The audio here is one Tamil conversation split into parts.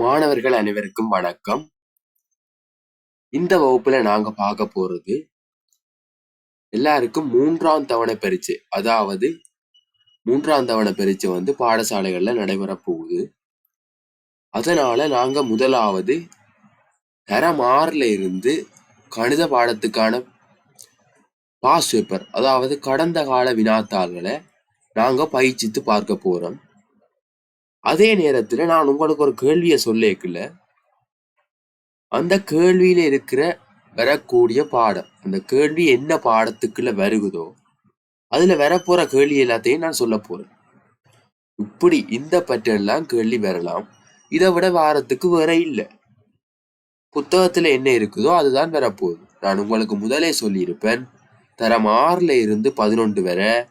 மாணவர்கள் அனைவருக்கும் வணக்கம். இந்த வகுப்புல நாங்க பார்க்க போறது எல்லாருக்கும் மூன்றாம் தவணை பரீட்சை. அதாவது மூன்றாம் தவணை பரீட்சை வந்து பாடசாலைகள்ல நடைபெற போகுது. அதனால நாங்க முதலாவது தரம் ஆறுல இருந்து கணித பாடத்துக்கான பாஸ் பேப்பர் அதாவது கடந்த கால வினாத்தாள்களை நாங்க பயிற்சித்து பார்க்க போறோம். அதே நேரத்துல நான் உங்களுக்கு ஒரு கேள்வியை சொல்லிக்கல. அந்த கேள்வியில இருக்கிற வரக்கூடிய பாடம் அந்த கேள்வி என்ன பாடத்துக்குள்ள வருகுதோ அதுல வரப்போற கேள்வி எல்லாத்தையும் நான் சொல்ல போறேன். இப்படி இந்த பற்றெல்லாம் கேள்வி வரலாம். இதை விட வாரத்துக்கு வேற இல்லை. புத்தகத்துல என்ன இருக்குதோ அதுதான் வரப்போகுது. நான் உங்களுக்கு முதலே சொல்லியிருப்பேன் தரம் ஆறுல இருந்து பதினொன்று வரை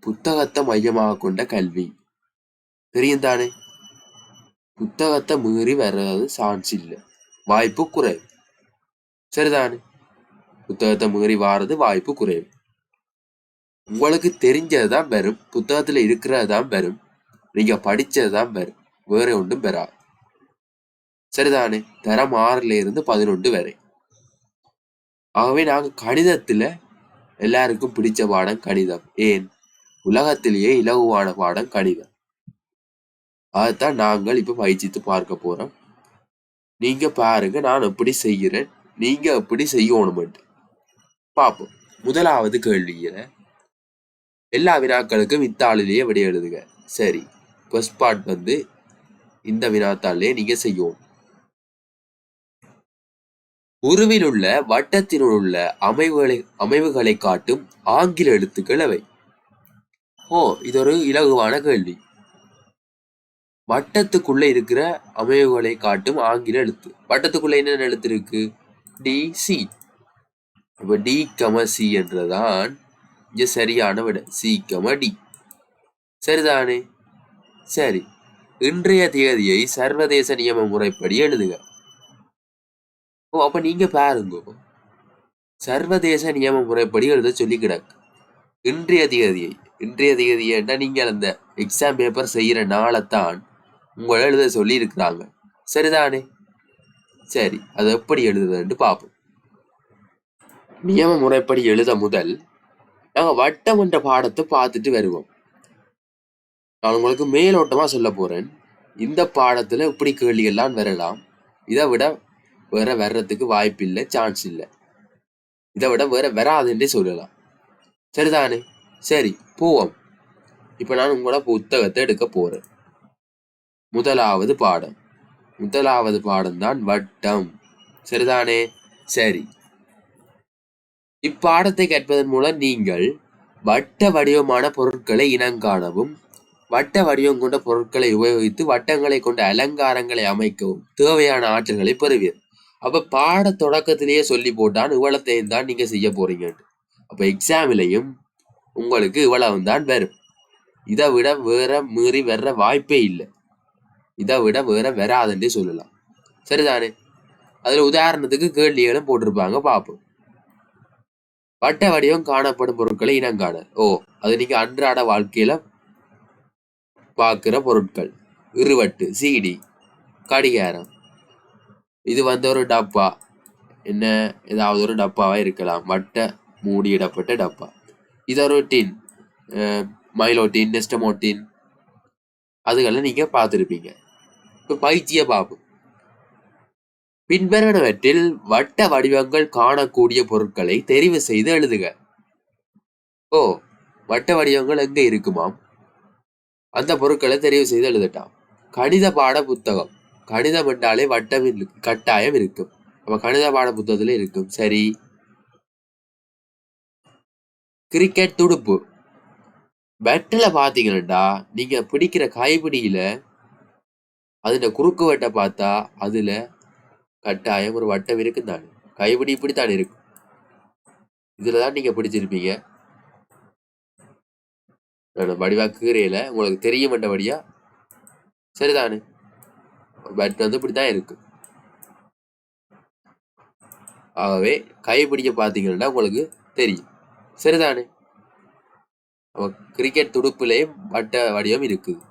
புத்தகத்தை மையமாக கொண்ட கல்வி. தெரியும் தானே புத்தகத்தை மீறி வர்றது சான்ஸ் இல்லை வாய்ப்பு குறைவு சரிதானே புத்தகத்தை மீறி வாரது வாய்ப்பு குறைவு உங்களுக்கு தெரிஞ்சதுதான் வரும் புத்தகத்துல இருக்கிறது தான் வரும் நீங்க படிச்சதுதான் வரும் வேற ஒன்றும் பெறாது சரிதானே தரம் ஆறுல இருந்து பதினொன்று வரை ஆகவே நாங்க கணிதத்துல எல்லாருக்கும் பிடிச்ச பாடம் கணிதம் ஏன் உலகத்திலேயே இலகுவான பாடம் கணிதம் அதைத்தான் நாங்கள் இப்போ பயிற்சித்து பார்க்க போகிறோம் நீங்கள் பாருங்க நான் எப்படி செய்கிறேன் நீங்கள் எப்படி செய்யணுமென்ட்டு பார்ப்போம். முதலாவது கேள்வியில் எல்லா வினாக்களுக்கும் இத்தாளிலேயே விடை எழுதுங்க சரி. ஃபர்ஸ்ட் பார்ட் வந்து இந்த வினாத்தாலே நீங்கள் செய்யணும். உருவில் உள்ள வட்டத்தினுள் உள்ள அமைவுகளை அமைவுகளை காட்டும் ஆங்கில எழுத்துக்கள் அவை. ஓ இது ஒரு இலகுவான கேள்வி. வட்டத்துக்குள்ள இருக்கிற அமைவுகளை காட்டும் ஆங்கில எழுத்து. வட்டத்துக்குள்ள என்னென்ன எழுத்து இருக்கு? டி சி அப்ப டி கம சி என்றதான் இங்க சரியான விட. சி கம டி சரிதானே? சரி. இன்றைய தேதியை சர்வதேச நியம முறைப்படி எழுதுக. ஓ அப்ப நீங்க பாருங்க. சர்வதேச நியம முறைப்படி எழுத சொல்லி கிடக்கு. இன்றைய தேதியை இன்றைய தேதியன்னா நீங்கள் அந்த எக்ஸாம் பேப்பர் செய்யற நாளைத்தான் உங்களை எழுத சொல்லி இருக்கிறாங்க சரிதானே? சரி அது எப்படி எழுதுதுன்னு பார்ப்போம். நியம முறைப்படி எழுத முதல் நாங்கள் வட்டம் என்ற பாடத்தை பார்த்துட்டு வருவோம். நான் உங்களுக்கு மேலோட்டமா சொல்ல போறேன். இந்த பாடத்துல இப்படி கேள்விகள்லாம் வரலாம். இதை விட வேற வர்றதுக்கு வாய்ப்பு இல்லை சான்ஸ் இல்லை. இதை விட வேற வராதுன்றே சொல்லலாம். சரிதானே? சரி போவோம். இப்போ நான் உங்களோட புத்தகத்தை எடுக்க போறேன். முதலாவது பாடம். முதலாவது பாடம் தான் வட்டம். சரிதானே? சரி. இப்பாடத்தை கேட்பதன் மூலம் நீங்கள் வட்ட வடிவமான பொருட்களை இனங்காணவும் வட்ட வடிவம் கொண்ட பொருட்களை உபயோகித்து வட்டங்களை கொண்ட அலங்காரங்களை அமைக்கவும் தேவையான ஆற்றல்களை பெறுவீர். அப்ப பாட தொடக்கத்திலேயே சொல்லி போட்டான் இவ்வளத்தையும் தான் நீங்க செய்ய போறீங்க அப்ப எக்ஸாமிலையும் உங்களுக்கு இவ்வளவு தான் வரும். இதை விட வேற மீறி வர்ற வாய்ப்பே இல்லை. இதை விட வேற வராதுன்றே சொல்லலாம். சரிதானே? அதில் உதாரணத்துக்கு கேள்விகளும் போட்டிருப்பாங்க பார்ப்போம். வட்ட வடிவம் காணப்படும் பொருட்களை இனங்காண ஓ அது நீங்கள் அன்றாட வாழ்க்கையில் பார்க்குற பொருட்கள். இருவட்டு சீடி கடிகாரம். இது வந்து ஒரு டப்பா. என்ன? ஏதாவது ஒரு டப்பாவாக இருக்கலாம். வட்ட மூடியிடப்பட்ட டப்பா. இது ஒரு டின். மைலோ டின் நெஸ்டமோ டின் அதுகளை நீங்கள் பார்த்துருப்பீங்க. இப்ப பாபு பார்ப்போம் பின்வருவனவற்றில் வட்ட வடிவங்கள் காணக்கூடிய பொருட்களை தெரிவு செய்து எழுதுக. ஓ வட்ட வடிவங்கள் எங்க இருக்குமாம்? அந்த பொருட்களை தெரிவு செய்து எழுதட்டாம். கணித பாட புத்தகம் கணிதம் என்றாலே வட்டம் கட்டாயம் இருக்கும். நம்ம கணித பாட புத்தகத்துல இருக்கும். சரி. கிரிக்கெட் துடுப்பு. பெட்டில் பார்த்தீங்கன்னா நீங்க பிடிக்கிற கைப்பிடியில அதில் குறுக்கு வெட்ட பார்த்தா அதில் கட்டாயம் ஒரு வட்டம் இருக்கும் தானே கைப்பிடி இப்படித்தான் இருக்கும். இதில் தான் நீங்கள் பிடிச்சிருப்பீங்க. நான் வடிவா கீரையில உங்களுக்கு தெரிய மாட்டபடியா சரிதானு. ஒரு பட் வந்து இப்படித்தான் இருக்கு. ஆகவே கைப்பிடிக்க பார்த்தீங்கன்னா உங்களுக்கு தெரியும். சரிதானே? கிரிக்கெட் துடுப்புலேயும் வட்ட வடிவம் இருக்குது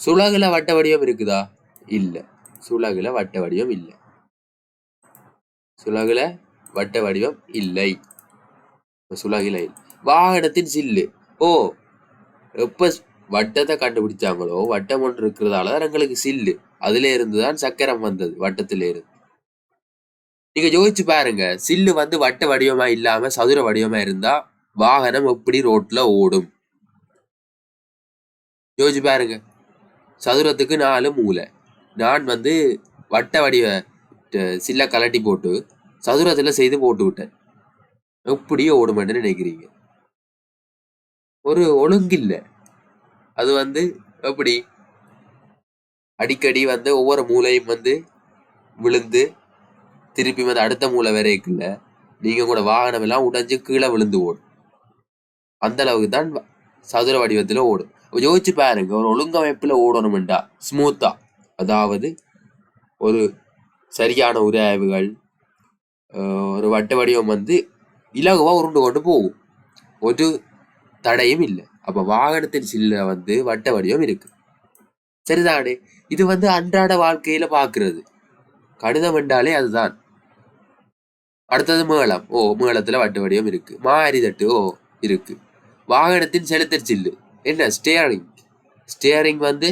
சுழகுல வட்ட வடிவம் இருக்குதா? இல்ல. சுலகுல வட்ட வடிவம் இல்லை. சுலகுல வட்ட வடிவம் இல்லை. சுலகில வாகனத்தின் சில்லு. ஓ! எப்ப வட்டத்தை கண்டுபிடிச்சாங்களோ வட்டம் ஒன்று இருக்கிறதால தான் எங்களுக்கு சில்லு. அதுல இருந்து தான் சக்கரம் வந்தது வட்டத்தில இருந்து. நீங்க யோசிச்சு பாருங்க சில்லு வந்து வட்ட வடிவமா இல்லாம சதுர வடிவமா இருந்தா வாகனம் எப்படி ரோட்ல ஓடும்? யோசிச்சு பாருங்க. சதுரத்துக்கு நாலு மூலை. நான் வந்து வட்ட வடிவ சில்ல கலட்டி போட்டு சதுரத்தில் செய்து போட்டு விட்டேன். எப்படியோ ஓடுமென்னு நினைக்கிறீங்க? ஒரு ஒழுங்கில்லை. அது வந்து எப்படி? அடிக்கடி வந்து ஒவ்வொரு மூலையும் வந்து விழுந்து திருப்பி வந்து அடுத்த மூலை இருக்குல்ல. நீங்கள் கூட வாகனம் எல்லாம் உடைஞ்சு கீழே விழுந்து ஓடும். அந்த அளவுக்கு தான் சதுர வடிவத்தில் ஓடும். யோசிச்சு பாருங்க ஒரு ஒழுங்கமைப்பில் ஓடணுமெண்டா ஸ்மூத்தா அதாவது ஒரு சரியான உராய்வுகள் ஒரு வட்ட வடிவம் வந்து இலகுவா உருண்டு கொண்டு போகும். ஒரு தடையும் இல்லை. அப்போ வாகனத்தின் சில்ல வந்து வட்ட வடிவம் இருக்கு. சரிதானே? இது வந்து அன்றாட வாழ்க்கையில பார்க்கறது கடிதம் என்றாலே அதுதான். அடுத்தது மேளம். ஓ மேளத்துல வட்ட வடிவம் இருக்கு. மாரி தட்டு ஓ இருக்கு. வாகனத்தின் செலுத்தற் சில்லு. என்ன ஸ்டியரிங் ஸ்டியரிங் வந்து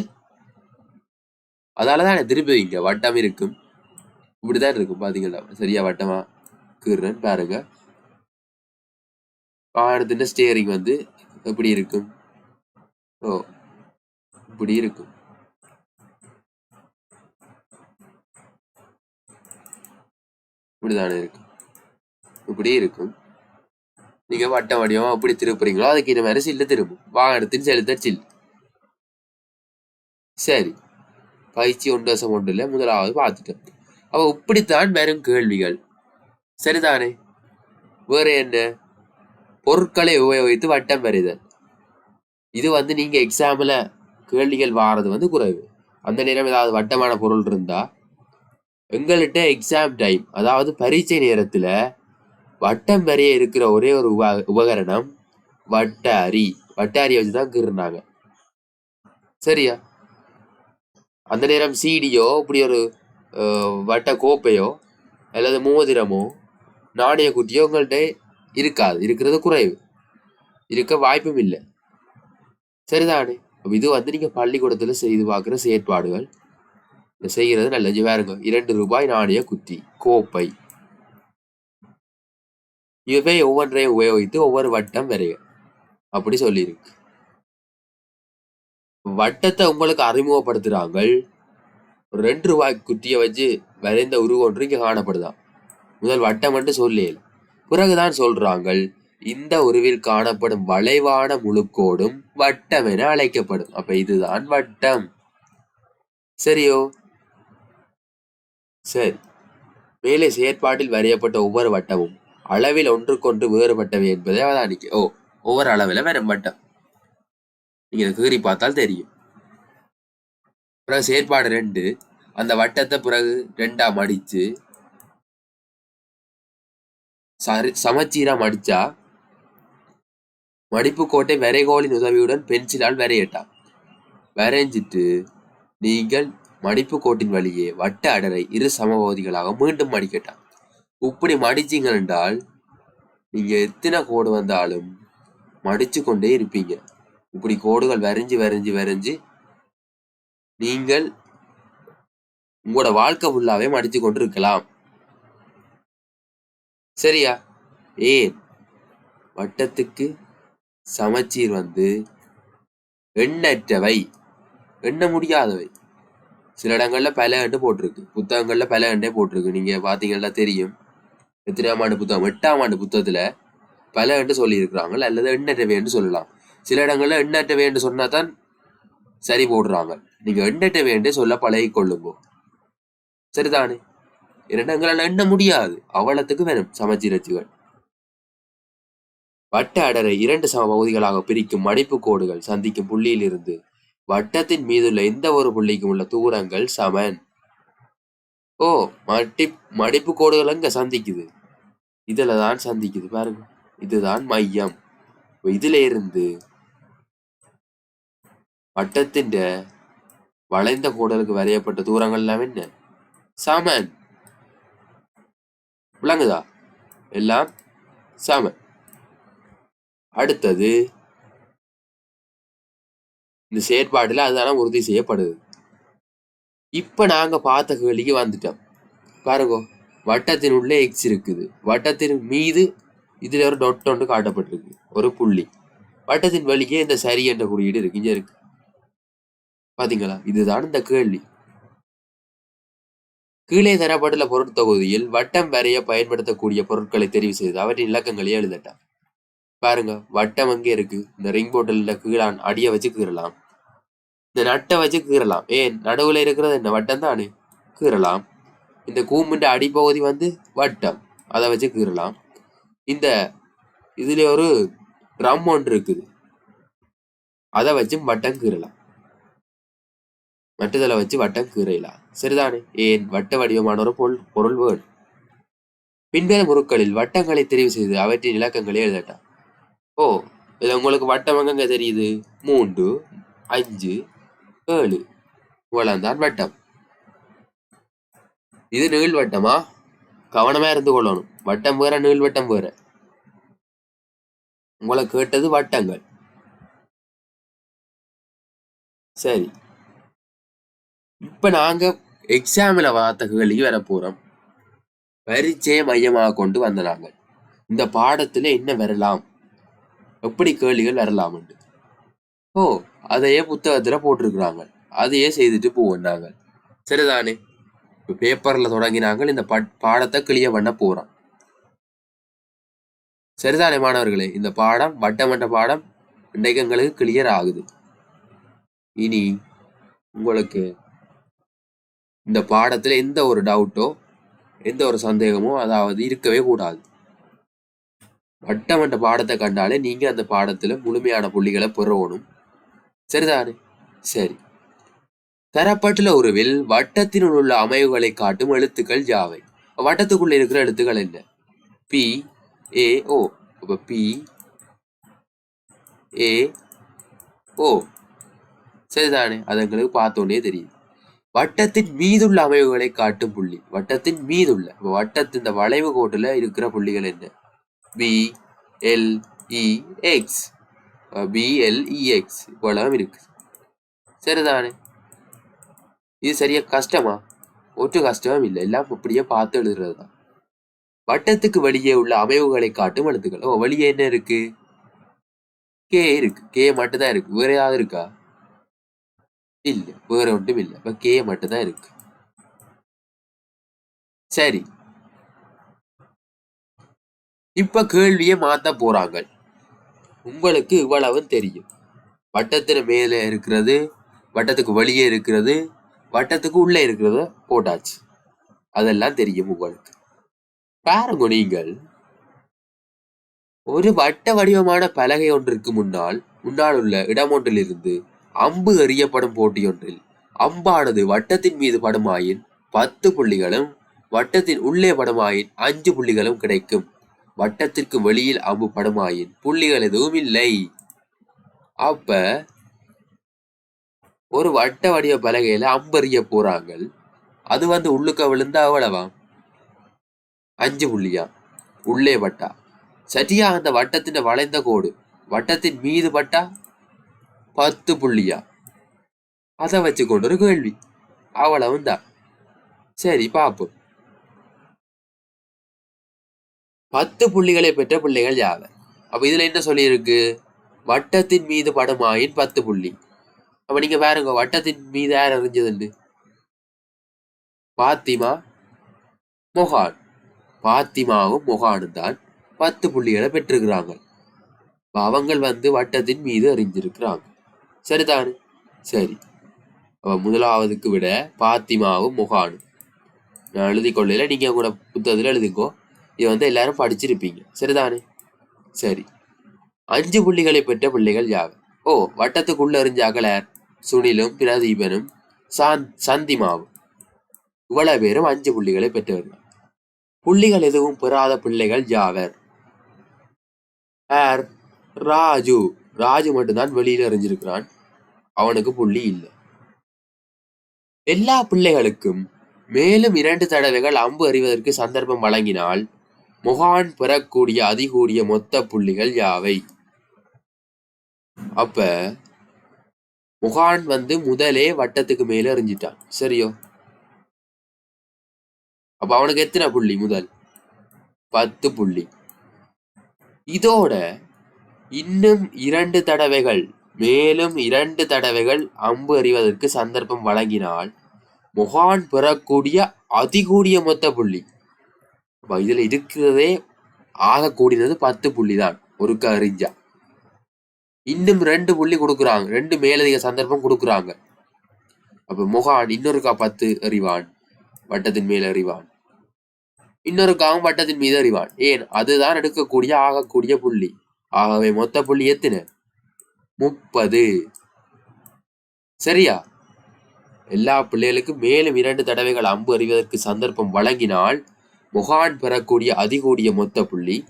அதால தான் திருப்பி வைங்க வட்டம் இருக்கும். இப்படிதான் இருக்கும் பாத்தீங்களா சரியா வட்டமா கீறன் பாருங்க. வாகனத்தின் ஸ்டியரிங் வந்து எப்படி இருக்கும்? ஓ இப்படி இருக்கும். இப்படிதானே இருக்கும். இப்படி இருக்கும். நீங்க வட்ட வடிவமா எப்படி திருப்புறீங்களோ அதுக்கு இந்த மாதிரி சில்லு திரும்பும் வாகனத்தின் செலுத்த சில் சரி. பயிற்சி ஒன்று வருஷம் ஒன்றுல முதலாவது பார்த்துட்டேன் அப்போ இப்படித்தான் வெறும் கேள்விகள். சரிதானே? வேற என்ன? பொருட்களை உபயோகித்து வட்டம் வரைதல். இது வந்து நீங்க எக்ஸாம்ல கேள்விகள் வாரது வந்து குறைவு. அந்த நேரம் ஏதாவது வட்டமான பொருள் இருந்தா எங்கள்கிட்ட எக்ஸாம் டைம் அதாவது பரீட்சை நேரத்தில் வட்டம் வரைய இருக்கிற ஒரே ஒரு உப உபகரணம் வட்டாரி. வட்டாரியை வச்சுதான் கீறுனாங்க. சரியா? அந்த நேரம் சீடியோ இப்படி ஒரு வட்ட கோப்பையோ அல்லது மோதிரமோ நாணய குட்டியோ உங்கள்கிட்ட இருக்காது. இருக்கிறது குறைவு. இருக்க வாய்ப்பும் இல்லை. சரிதானே? இது வந்து நீங்கள் பள்ளிக்கூடத்தில் செய்து பார்க்குற செயற்பாடுகள். செய்கிறது நல்லது. வேறுங்க இரண்டு ரூபாய் நாணய குத்தி கோப்பை. இவை ஒவ்வொன்றையும் உபயோகித்து ஒவ்வொரு வட்டம் வரைய அப்படி சொல்லியிருக்கு. வட்டத்தை உங்களுக்கு அறிமுகப்படுத்துறாங்க ஒரு ரெண்டு ரூபாய் குத்தியை வச்சு வரைந்த உருவம் ஒன்று இங்கே காணப்படுதான் முதல் வட்டம் என்று சொல்லியல் பிறகுதான் சொல்றாங்க இந்த உருவில் காணப்படும் வளைவான முழுக்கோடும் வட்டம் என அழைக்கப்படும். அப்ப இதுதான் வட்டம். சரியோ? சரி. மேலே செயற்பாட்டில் வரையப்பட்ட ஒவ்வொரு வட்டமும் அளவில் ஒன்றுக்கொன்று வேறுபட்டவை என்பதை அவதானிக்க ஓ ஒவ்வொரு அளவில் வேறுபட்ட. நீங்க இதை கீறி பார்த்தால் தெரியும். பிறகு செயற்பாடு ரெண்டு. அந்த வட்டத்தை பிறகு ரெண்டா மடிச்சு சரி சமச்சீரா மடிச்சா மடிப்பு கோட்டை வரைகோலின் உதவியுடன் பென்சிலால் வரையட்டான் வரைஞ்சிட்டு நீங்கள் மடிப்பு கோட்டின் வழியே வட்ட அடரை இரு சமபகுதிகளாக மீண்டும் மடிக்கட்டான் இப்படி மடிச்சீங்க என்றால் நீங்க எத்தனை கோடு வந்தாலும் மடிச்சு கொண்டே இருப்பீங்க. இப்படி கோடுகள் வரைஞ்சு வரைஞ்சு வரைஞ்சு நீங்கள் உங்களோட வாழ்க்கை ஃபுல்லாவே மடிச்சு கொண்டு இருக்கலாம் சரியா? ஏன்? வட்டத்துக்கு சமச்சீர் வந்து எண்ணற்றவை எண்ண முடியாதவை. சில இடங்கள்ல பல கண்டு போட்டிருக்கு. புத்தகங்கள்ல பல கண்டே போட்டிருக்கு. நீங்க பாத்தீங்கன்னா தெரியும். எத்தனையாம் ஆண்டு புத்தகம் எட்டாம் ஆண்டு புத்தகத்துல பல என்று சொல்லியிருக்கிறாங்க. அல்லது அல்லது எண்ணற்றவைன்னு சொல்லலாம். சில இடங்களில் எண்ணற்றவைன்னு சொன்னால் தான் சரி போடுறாங்க. நீங்க எண்ணற்றவைன்னு சொல்ல பழகி சரிதானே? இரண்டங்களால் எண்ண முடியாது. அவலத்துக்கு வேணும் சமச்சீரச்சுகள். வட்ட அடரை இரண்டு சம பகுதிகளாக பிரிக்கும் மடிப்பு கோடுகள் சந்திக்கும் புள்ளியில் இருந்து வட்டத்தின் மீதுள்ள எந்த ஒரு புள்ளிக்கும் உள்ள தூரங்கள் சமன். ஓ மடி மடிப்பு கோடுகள் அங்க சந்திக்குது? இதில் தான் சந்திக்குது பாருங்க. இதுதான் மையம். இதுல இருந்து வட்டத்தின் வளைந்த கோடலுக்கு வரையப்பட்ட தூரங்கள் எல்லாம் என்ன? சமன். விளங்குதா? எல்லாம் சமன். அடுத்தது இந்த செயற்பாடுல அதுதான உறுதி செய்யப்படுது. இப்ப நாங்க பார்த்த கேள்விக்கு வந்துட்டோம். பாருங்க. வட்டத்தின் உள்ளே எக்ஸ் இருக்குது. வட்டத்தின் மீது இதுல ஒரு டொட் ஒன்று காட்டப்பட்டிருக்கு. ஒரு புள்ளி. வட்டத்தின் வழியே இந்த சரி என்ற குறியீடு இருக்கு. இங்க இருக்கு. பாத்தீங்களா? இதுதான் இந்த கேள்வி. கீழே தரப்பட்டுள்ள பொருட்தொகுதியில் வட்டம் வரைய பயன்படுத்தக்கூடிய பொருட்களை தெரிவு செய்து அவற்றின் இலக்கங்களை எழுதட்டாம். பாருங்க. வட்டம் அங்கே இருக்கு? இந்த ரிங் போட்டலில் கீழான் அடியை வச்சு கீறலாம். இந்த நட்டை வச்சு கீறலாம். ஏன்? நடுவுல இருக்கிறது என்ன வட்டம் தானே? கீறலாம். இந்த கூம்புண்ட அடிப்பகுதி வந்து வட்டம். அதை வச்சு கீறலாம். இந்த இதுல ஒரு ட்ரம் ஒன்று இருக்குது. அதை வச்சு வட்டம் கீறலாம். மற்றதில் வச்சு வட்டம் கீறலாம். சரிதானே? ஏன்? வட்ட வடிவமான ஒரு பொருள் பொருள் வேணும். பின்வரும் முறுக்களில் வட்டங்களை தெரிவு செய்து அவற்றின் இலக்கங்களை எழுதட்டா. ஓ இது உங்களுக்கு வட்டம் எங்கங்க தெரியுது? மூன்று அஞ்சு ஏழு. இவ்வளவுதான் வட்டம். இது நீள் வட்டமா கவனமா இருந்து கொள்ளணும். வட்டம் வேற நீள்வட்டம் வேற. உங்களை கேட்டது வட்டங்கள். சரி. இப்ப நாங்க எக்ஸாமில் பார்த்த கேள்வி வர போறோம். பரீட்சையை மையமாக கொண்டு வந்த நாங்கள். இந்த பாடத்துல என்ன வரலாம்? எப்படி கேள்விகள் வரலாம் ஓ அதையே புத்தகத்துல போட்டிருக்கிறாங்க. அதையே செய்துட்டு போவோம் நாங்கள். சரிதானே? இப்போ பேப்பரில் தொடங்கினாங்க இந்த பட்- பாடத்தை கிளியர் பண்ண போகிறோம் சரிதானே மாணவர்களே இந்த பாடம் வட்டமட்ட பாடம் இன்றைக்கு எங்களுக்கு கிளியர் ஆகுது. இனி உங்களுக்கு இந்த பாடத்தில் எந்த ஒரு டவுட்டோ எந்த ஒரு சந்தேகமோ அதாவது இருக்கவே கூடாது. வட்டமட்ட பாடத்தை கண்டாலே நீங்கள் அந்த பாடத்தில் முழுமையான புள்ளிகளை பெறணும். சரிதானே? சரி. தரப்பட்டுள்ள உருவில் வட்டத்தினுள் உள்ள அமைவுகளை காட்டும் எழுத்துக்கள் யாவை? வட்டத்துக்குள்ள இருக்கிற எழுத்துக்கள் என்ன? பி ஏ ஓ அப்ப பி ஏ ஓ சரிதானே? அது எங்களுக்கு பார்த்தோன்னே தெரியுது. வட்டத்தின் மீதுள்ள அமைவுகளை காட்டும் புள்ளி. வட்டத்தின் மீதுள்ள. அப்ப வட்டத்தின் இந்த வளைவு கோட்டில் இருக்கிற புள்ளிகள் என்ன? P L E X P L இவ்வளவு இருக்கு. சரிதானே? இது சரியா கஷ்டமா? ஒற்று கஷ்டமும் இல்லை. எல்லாம் அப்படியே பார்த்து எழுதுறது தான். வட்டத்துக்கு வெளியே உள்ள அமைவுகளை காட்டும் எழுத்துக்கள். ஓ வெளியே என்ன இருக்கு? கே இருக்கு. கே மட்டும்தான் இருக்கு. வேற ஏதாவது இருக்கா? இல்ல. வேற ஒன்றும் இல்லை. இப்போ கே மட்டும்தான் இருக்கு. சரி. இப்ப கேள்வியை மாத்த போறாங்க. உங்களுக்கு இவ்வளவும் தெரியும். வட்டத்தின் மேலே இருக்கிறது வட்டத்துக்கு வெளியே இருக்கிறது வட்டத்துக்கு உள்ளே இருக்கிறத போட்டாச்சு. அதெல்லாம் தெரியும் உங்களுக்கு. பாருங்க நீங்கள். ஒரு வட்ட வடிவமான பலகை ஒன்றிற்கு முன்னால் முன்னால் உள்ள இடம் ஒன்றிலிருந்து அம்பு எறியப்படும் போட்டியொன்றில் அம்பானது வட்டத்தின் மீது படுமாயின் பத்து புள்ளிகளும் வட்டத்தின் உள்ளே படுமாயின் அஞ்சு புள்ளிகளும் கிடைக்கும். வட்டத்திற்கு வெளியில் அம்பு படுமாயின் புள்ளிகள் எதுவும் இல்லை. அப்ப ஒரு வட்ட வடிவ பலகையில அம்பறிய போறாங்க அது வந்து உள்ளுக்க விழுந்தா அவ்வளவா? அஞ்சு புள்ளியா? உள்ளே பட்டா. சரியா அந்த வட்டத்தின் வளைந்த கோடு. வட்டத்தின் மீது பட்டா? பத்து புள்ளியா? அதை வச்சு கொண்டு ஒரு கேள்வி. அவ்வளவும் தான் சரி பாப்போம் பத்து புள்ளிகளை பெற்ற பிள்ளைகள் யாவை அப்ப இதுல என்ன சொல்லியிருக்கு? வட்டத்தின் மீது படுமாயின் பத்து புள்ளி. அப்ப நீங்க பாருங்க வட்டத்தின் மீது யார் அறிஞ்சதுண்டு பாத்திமா மொஹான். பாத்திமாவும் மொஹானும் தான் பத்து புள்ளிகளை பெற்றிருக்கிறாங்க அவங்கள் வந்து வட்டத்தின் மீது அறிஞ்சிருக்கிறாங்க சரிதானு? சரி. அப்ப முதலாவதுக்கு விட பாத்திமாவும் முகானும் நான் எழுதி கொள்ளையில நீங்க கூட புத்தகத்தில் எழுதிக்கோ இது வந்து எல்லாரும் படிச்சிருப்பீங்க. சரிதானே? சரி. அஞ்சு புள்ளிகளை பெற்ற பிள்ளைகள் யாவை ஓ வட்டத்துக்குள்ள எறிஞ்ச யார்? சுனிலும் பிரதீபனும் சாந் சந்திமாவும் இவ்வளவு பேரும் அஞ்சு புள்ளிகளை பெற்றவர்கள். புள்ளிகள் எதுவும் பெறாத பிள்ளைகள் யாவர் ஆர் ராஜு. ராஜு மட்டும்தான் வெளியில எறிஞ்சிருக்கிறான். அவனுக்கு புள்ளி இல்லை. எல்லா பிள்ளைகளுக்கும் மேலும் இரண்டு தடவைகள் அம்பு அறிவதற்கு சந்தர்ப்பம் வழங்கினால் முகான் பெறக்கூடிய அதிகூடிய மொத்த புள்ளிகள் யாவை? அப்ப முகான் வந்து முதலே வட்டத்துக்கு மேல எறிஞ்சிட்டான். சரியோ? அப்ப அவனுக்கு எத்தனை புள்ளி முதல்? பத்து புள்ளி. இதோட இன்னும் இரண்டு தடவைகள் மேலும் இரண்டு தடவைகள் அம்பு எறிவதற்கு சந்தர்ப்பம் வழங்கினால் முகான் பெறக்கூடிய அதிகூடிய மொத்த புள்ளி. இதுல இருக்கிறதே ஆகக்கூடியது பத்து புள்ளி தான் ஒருக்க அறிஞ்சா இன்னும் ரெண்டு புள்ளி கொடுக்குறாங்க. ரெண்டு மேலதிக சந்தர்ப்பம் கொடுக்குறாங்க. அப்ப முகான் இன்னொருக்கா பத்து எறிவான். வட்டத்தின் மேல் எறிவான். இன்னொருக்காவும் வட்டத்தின் மீது எறிவான். ஏன்? அதுதான் எடுக்கக்கூடிய ஆகக்கூடிய புள்ளி. ஆகவே மொத்த புள்ளி எத்தனை? முப்பது. சரியா? எல்லா பிள்ளைகளுக்கும் மேலும் இரண்டு தடவைகள் அம்பு அறிவதற்கு சந்தர்ப்பம் வழங்கினால் முகான் பெறக்கூடிய அதிகூடிய மொத்த புள்ளி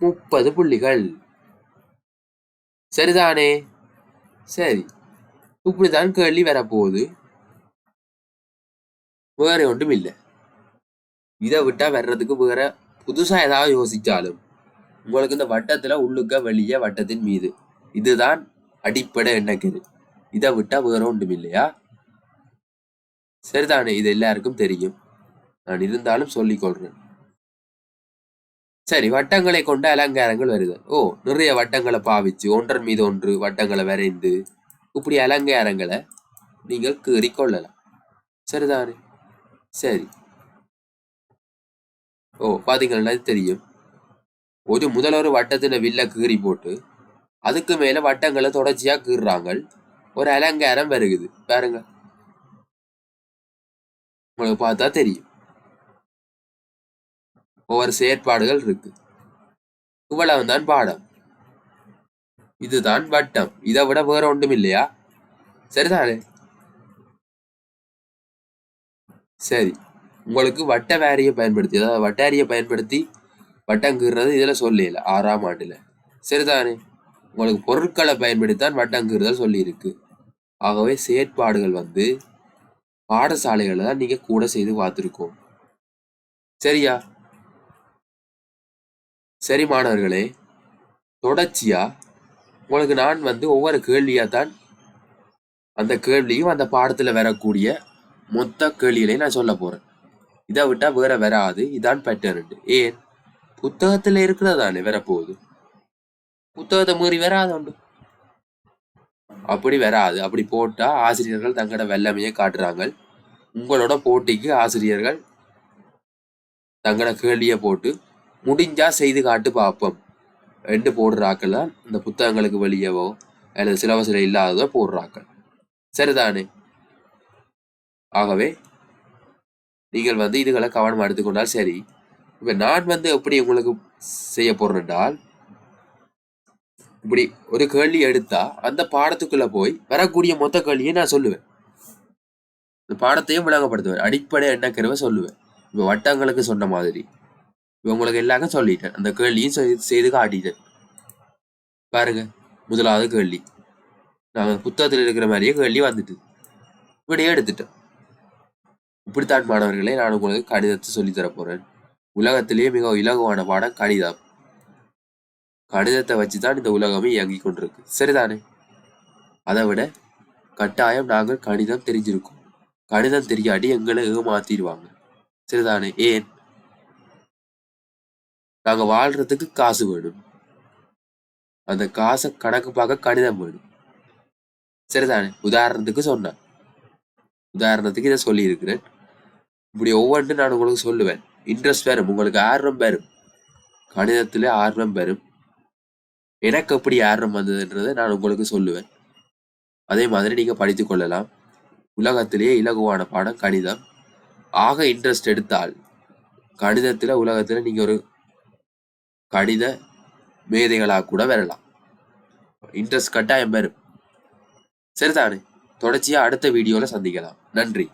முப்பது புள்ளிகள். சரிதானே? சரி. இப்படிதான் கேள்வி வரப்போகுது. வேற ஒன்றும் இல்லை. இதை விட்டா வர்றதுக்கு வேற புதுசா ஏதாவது யோசிச்சாலும் உங்களுக்கு இந்த வட்டத்துல உள்ளுக்க வெளியே வட்டத்தின் மீது இதுதான் அடிப்படை எண்ணக்குது இதை விட்டா வேற ஒன்றும் இல்லையா? சரிதானே இது எல்லாருக்கும் தெரியும். நான் இருந்தாலும் சொல்லிக் கொள்றேன். சரி வட்டங்களை கொண்ட அலங்காரங்கள் வருது ஓ நிறைய வட்டங்களை பாவிச்சு ஒன்றன் மீது ஒன்று வட்டங்களை வரைந்து இப்படி அலங்காரங்களை நீங்கள் கீறி கொள்ளலாம் சரிதானே? சரி. ஓ பாத்தீங்கன்னா தெரியும். ஒரு முதல் ஒரு வட்டத்தின வில்ல கீறி போட்டு அதுக்கு மேல வட்டங்களை தொடர்ச்சியா கீறுறாங்க ஒரு அலங்காரம் வருகுது. பாருங்க. உங்களுக்கு பார்த்தா தெரியும். ஒவ்வொரு செயற்பாடுகள் இருக்கு. இவ்வளவுதான் பாடம். இதுதான் வட்டம். இதை விட வேற ஒன்றும் இல்லையா? சரிதானே? சரி. உங்களுக்கு வட்ட வேரியை பயன்படுத்தி அதாவது வட்டாரியை பயன்படுத்தி வட்டம் இதில் சொல்லல ஆறாம் ஆண்டில். சரிதானே? உங்களுக்கு பொருட்களை பயன்படுத்தித்தான் வட்டம் சொல்லியிருக்கு. ஆகவே செயற்பாடுகள் வந்து பாடசாலைகளை தான் நீங்கள் கூட செய்து பார்த்துருக்கோம். சரியா? சரி மாணவர்களே தொடர்ச்சியா? உங்களுக்கு நான் வந்து ஒவ்வொரு கேள்வியா தான் அந்த கேள்வியும் அந்த பாடத்துல வரக்கூடிய மொத்த கேள்விகளையும் நான் சொல்ல போறேன். இதை விட்டா வேற வராது இதான் பேட்டர்ன் ஏன்? புத்தகத்துல இருக்கிறதானே வரப்போகுது. புத்தகத்தை மீறி வராது உண்டு அப்படி வராது. அப்படி போட்டா ஆசிரியர்கள் தங்களோட வெள்ளமையை காட்டுறாங்க. உங்களோட போட்டிக்கு ஆசிரியர்கள் தங்களோட கேள்வியை போட்டு முடிஞ்சா செய்து காட்டு பார்ப்போம் ரெண்டு போடுறாக்கள் தான் இந்த புத்தகங்களுக்கு வெளியவோ அல்லது சிலபஸில் இல்லாததோ போடுறாக்கள். சரிதானே? ஆகவே நீங்கள் வந்து இதுகளை கவனமாக எடுத்துக்கொண்டால் சரி. இப்போ நான் வந்து எப்படி உங்களுக்கு செய்ய போறேன் என்றால் இப்படி ஒரு கேள்வி எடுத்தா அந்த பாடத்துக்குள்ள போய் வரக்கூடிய மொத்த கேள்வியை நான் சொல்லுவேன். இந்த பாடத்தையும் விளங்கப்படுத்துவேன். அடிப்படை எண்ணக்கருவை சொல்லுவேன். இப்போ வட்டங்களுக்கு சொன்ன மாதிரி. இவங்களுக்கு உங்களுக்கு எல்லாருக்கும் சொல்லிட்டேன். அந்த கேள்வியும் செய்து காட்டிட்டேன். பாருங்க முதலாவது கேள்வி. நாங்க புத்தகத்தில் இருக்கிற மாதிரியே கேள்வி வந்துட்டு. இப்படியே எடுத்துட்டோம் இப்படித்தான் மாணவர்களை நான் உங்களுக்கு கணிதத்தை சொல்லித் போறேன். உலகத்திலேயே மிக இலகுவான பாடம் கணிதம் கணிதத்தை வச்சுதான் இந்த உலகமே இயங்கிக் கொண்டிருக்கு. சரிதானே? அதை விட கட்டாயம் நாங்கள் கணிதம் தெரிஞ்சிருக்கோம். கணிதம் தெரியாட்டி எங்களை ஏமாத்திடுவாங்க. சரிதானே? ஏன்? நாங்க வாழ்றதுக்கு காசு வேணும். அந்த காசை கணக்கு பார்க்க கணிதம் வேணும். சரிதானே? உதாரணத்துக்கு சொன்னேன். உதாரணத்துக்கு இதை சொல்லியிருக்கிறேன். இப்படி ஒவ்வொன்றும் நான் உங்களுக்கு சொல்லுவேன். இன்ட்ரெஸ்ட் வரும் உங்களுக்கு ஆர்வம் வரும் கணிதத்துல ஆர்வம் வரும் எனக்கு எப்படி ஆர்வம் வந்ததுன்றதை நான் உங்களுக்கு சொல்லுவேன். அதே மாதிரி நீங்க படித்துக் கொள்ளலாம். உலகத்திலேயே இலகுவான பாடம் கணிதம் ஆக இன்ட்ரெஸ்ட் எடுத்தால் கணிதத்தில் உலகத்தில் நீங்கள் ஒரு கடித மேதைகளாக கூட வரலாம். இன்ட்ரெஸ்ட் கட்டாயம் வரும். சரிதானே தொடர்ச்சியாக அடுத்த வீடியோவில் சந்திக்கலாம். நன்றி.